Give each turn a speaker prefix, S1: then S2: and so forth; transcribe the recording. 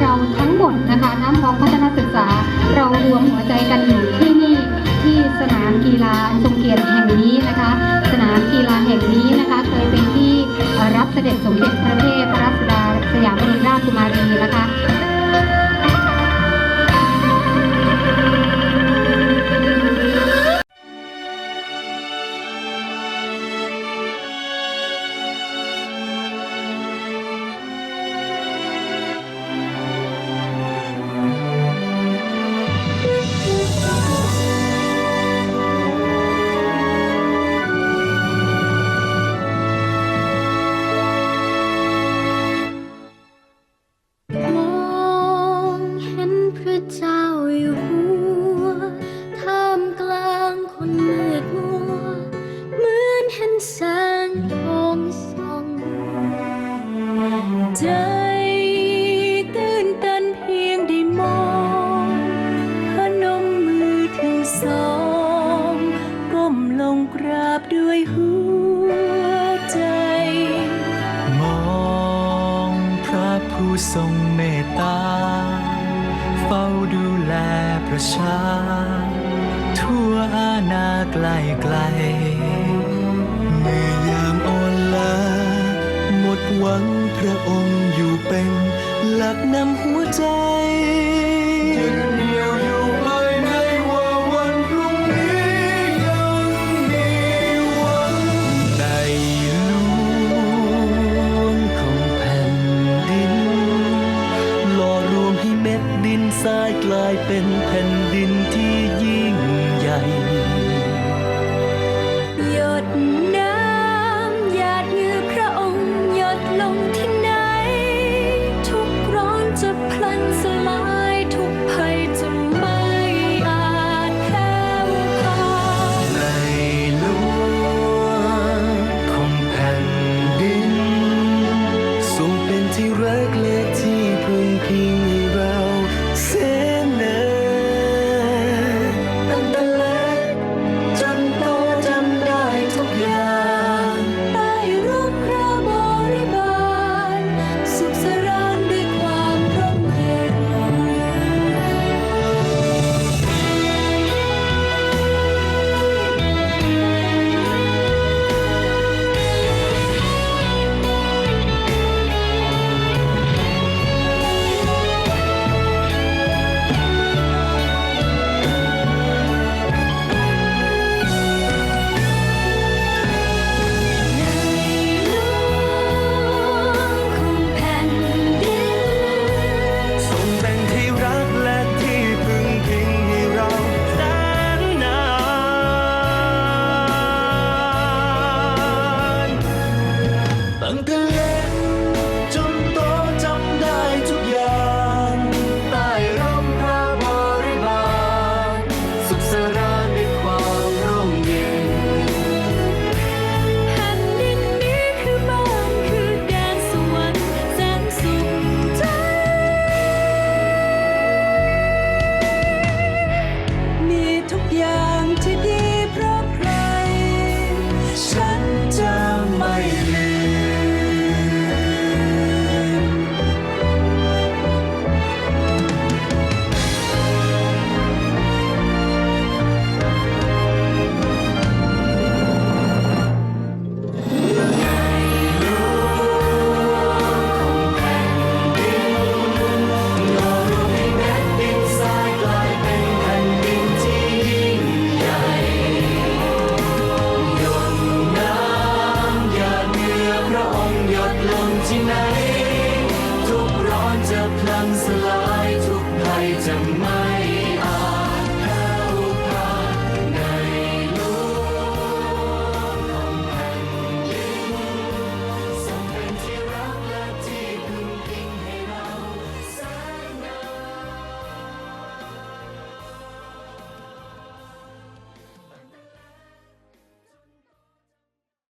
S1: เราทั้งหมดนะคะน้ำพองพัฒนาศึกษา เรารวมหัวใจกันอยู่ที่นี่ที่สนามกีฬาทรงเกียรติแห่งนี้นะคะ สนามกีฬาแห่งนี้นะคะเคยเป็นที่รับเสด็จสมเด็จพระเทพรัตดาสยามบรมราชกุมารีนะคะ
S2: ใจตื่นตันเพียงได้มองพนมมือถึงสองก้มลงกราบด้วยหัวใจ
S3: มองพระผู้ทรงเมตตา เฝ้าดูแลประชา ทั่วอาณาไกลไกลเมื่อยามอ่อนล้า หวังพระองค์อยู่เป็นหลักนำหัวใจยึดเหนี่ยวอยู่ภายในวันพรุ่งนี้ยังมีหวังในหลวงของแผ่นดินหล่อรวมให้เม็ดดินทรายกลายเป็นแผ่นดินที่ยิ่งใหญ่
S2: หยด
S3: รัก Daddy.